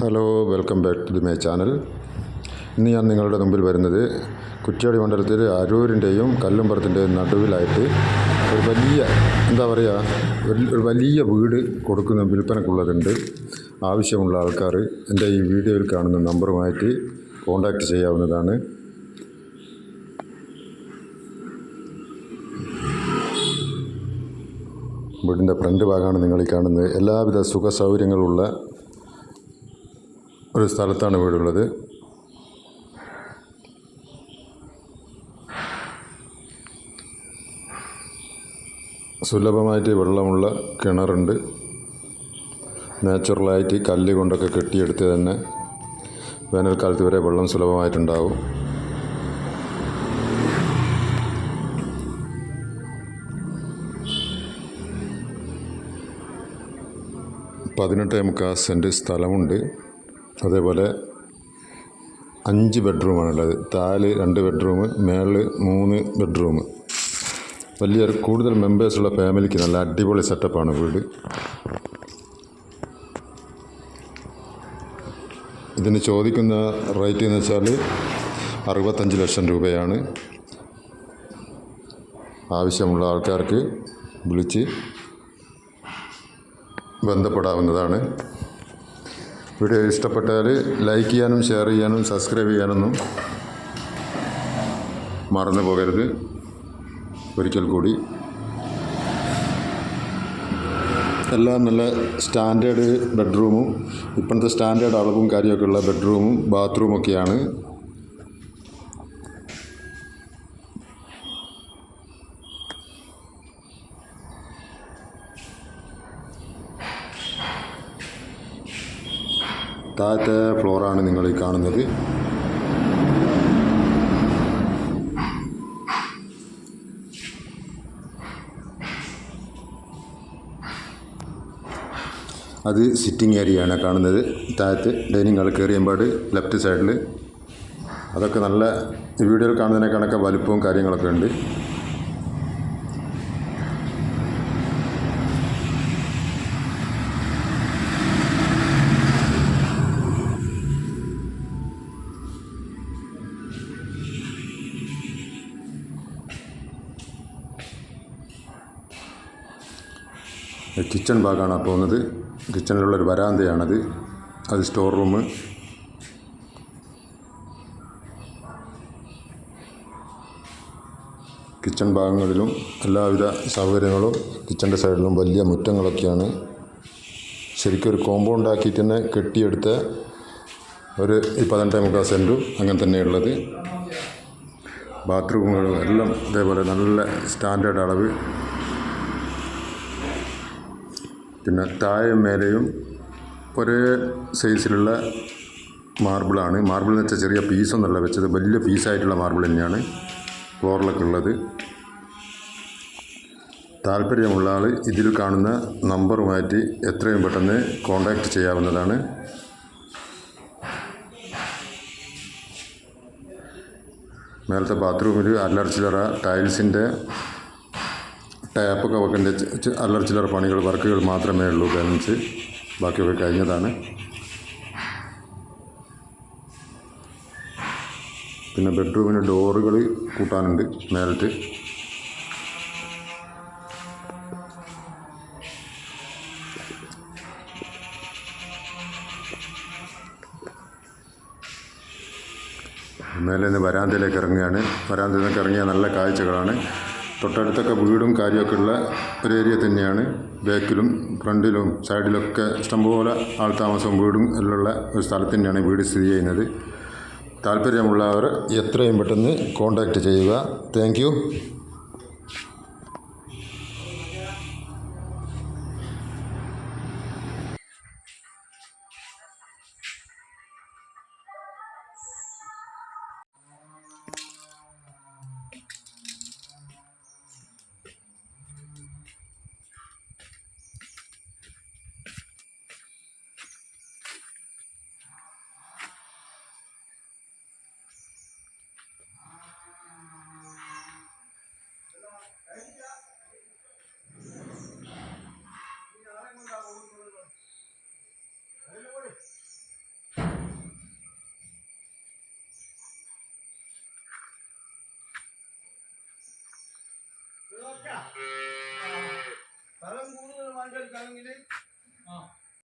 Hello welcome back to the my channel ഇന്ന് ഞാൻ നിങ്ങളുടെ മുമ്പിൽ വരുന്നത് കുറ്റ്യാടി മണ്ഡലത്തിൽ അരൂരിന്റെയും കല്ലുംപുറത്തിന്റെയും നടുവിലായിട്ട് ഒരു വലിയ എന്താ പറയുക ഒരു വലിയ വീട് കൊടുക്കുന്ന വിൽപ്പനക്കുള്ളതുണ്ട്. ആവശ്യമുള്ള ആൾക്കാർ എന്റെ ഈ വീഡിയോയിൽ കാണുന്ന നമ്പറുമായിട്ട് കോൺടാക്റ്റ് ചെയ്യാവുന്നതാണ്. വീടിന്റെ ഫ്രണ്ട് ഭാഗമാണ് നിങ്ങൾ ഈ കാണുന്നത്. എല്ലാവിധ സുഖ സൗകര്യങ്ങളുള്ള ഒരു സ്ഥലത്താണ് വീടുള്ളത്. സുലഭമായിട്ട് വെള്ളമുള്ള കിണറുണ്ട്. നാച്ചുറലായിട്ട് കല്ല് കൊണ്ടൊക്കെ കെട്ടിയെടുത്ത് തന്നെ വേനൽക്കാലത്ത് വരെ വെള്ളം സുലഭമായിട്ടുണ്ടാവും. പതിനെട്ടേ മുക്കാൽ സെന്റ് സ്ഥലമുണ്ട്. അതേപോലെ അഞ്ച് ബെഡ്റൂമാണുള്ളത്. താഴെ രണ്ട് ബെഡ്റൂം മേളിൽ മൂന്ന് ബെഡ്റൂം വലിയ കൂടുതൽ മെമ്പേഴ്സുള്ള ഫാമിലിക്ക് നല്ല അടിപൊളി സെറ്റപ്പാണ് വീട്. ഇതിന് ചോദിക്കുന്ന റേറ്റ് എന്ന് വെച്ചാൽ അറുപത്തഞ്ച് ലക്ഷം രൂപയാണ്. ആവശ്യമുള്ള ആൾക്കാർക്ക് വിളിച്ച് ബന്ധപ്പെടാവുന്നതാണ്. വീഡിയോ ഇഷ്ടപ്പെട്ടാൽ ലൈക്ക് ചെയ്യാനും ഷെയർ ചെയ്യാനും സബ്സ്ക്രൈബ് ചെയ്യാനൊന്നും മറന്നു പോകരുത്. ഒരിക്കൽ കൂടി. എല്ലാം നല്ല സ്റ്റാൻഡേർഡ് ബെഡ്റൂമും ഇപ്പോഴത്തെ സ്റ്റാൻഡേർഡ് അളവും കാര്യമൊക്കെ ഉള്ള ബെഡ്റൂമും ബാത്റൂമൊക്കെയാണ്. താഴത്തെ ഫ്ലോറാണ് നിങ്ങൾ ഈ കാണുന്നത്. അത് സിറ്റിംഗ് ഏരിയയാണ് കാണുന്നത്. താഴത്ത് ഡൈനിങ് ഹാൾ കയറിയമ്പാട് ലെഫ്റ്റ് സൈഡിൽ അതൊക്കെ നല്ല വീഡിയോയിൽ കാണുന്നതിനേക്കാളൊക്കെ വലുപ്പവും കാര്യങ്ങളൊക്കെ ഉണ്ട്. കിച്ചൺ ഭാഗമാണ് പോകുന്നത്. കിച്ചണിലുള്ളൊരു വരാന്തയാണത്. അത് സ്റ്റോർ റൂം കിച്ചൺ ഭാഗങ്ങളിലും എല്ലാവിധ സൗകര്യങ്ങളും കിച്ചന്റെ സൈഡിലും വലിയ മുറ്റങ്ങളൊക്കെയാണ്. ശരിക്കും ഒരു കോമ്പൗണ്ട് ആക്കിയിട്ട് തന്നെ കെട്ടിയെടുത്ത ഒരു പതിനെട്ടേ മുക്കാൽ സെന്റും അങ്ങനെ തന്നെയുള്ളത്. ബാത്റൂമുകളും എല്ലാം ഇതേപോലെ നല്ല സ്റ്റാൻഡേർഡ് അളവ് പിന്നെ താഴെയും മേലെയും ഒരേ സൈസിലുള്ള മാർബിളാണ്. മാർബിൾ എന്ന് വെച്ചാൽ ചെറിയ പീസൊന്നുമല്ല വെച്ചത് വലിയ പീസായിട്ടുള്ള മാർബിൾ തന്നെയാണ് ഫ്ലോറിലൊക്കെ ഉള്ളത്. താല്പര്യമുള്ള ആൾ ഇതിൽ കാണുന്ന നമ്പർ മാറ്റി എത്രയും പെട്ടെന്ന് കോൺടാക്റ്റ് ചെയ്യാവുന്നതാണ്. മേലത്തെ ബാത്റൂമിൽ അല്ലറ ചില്ലറ ടൈൽസിന്റെ ടാപ്പൊക്കെ വെക്കേണ്ട അല്ലറ ചില്ലറ പണികൾ വർക്കുകൾ മാത്രമേ ഉള്ളൂ ബാലൻസ്. ബാക്കിയൊക്കെ കഴിഞ്ഞതാണ്. പിന്നെ ബെഡ്റൂമിന് ഡോറുകൾ കൂട്ടാനുണ്ട് മേലത്ത് മേലെ നിന്ന് വരാന്തയിലേക്ക് ഇറങ്ങുകയാണ്. വരാന്തയിൽ നിന്നൊക്കെ ഇറങ്ങിയ നല്ല കാഴ്ചകളാണ്. തൊട്ടടുത്തൊക്കെ വീടും കാര്യമൊക്കെ ഉള്ള ഒരു ഏരിയ തന്നെയാണ്. ബാക്കിലും ഫ്രണ്ടിലും സൈഡിലൊക്കെ ഇഷ്ടംപോലെ ആൾ താമസവും വീടും എല്ലാം ഒരു സ്ഥലത്ത് തന്നെയാണ് വീട് സ്ഥിതി ചെയ്യുന്നത്. താല്പര്യമുള്ളവർ എത്രയും പെട്ടെന്ന് കോൺടാക്റ്റ് ചെയ്യുക. താങ്ക്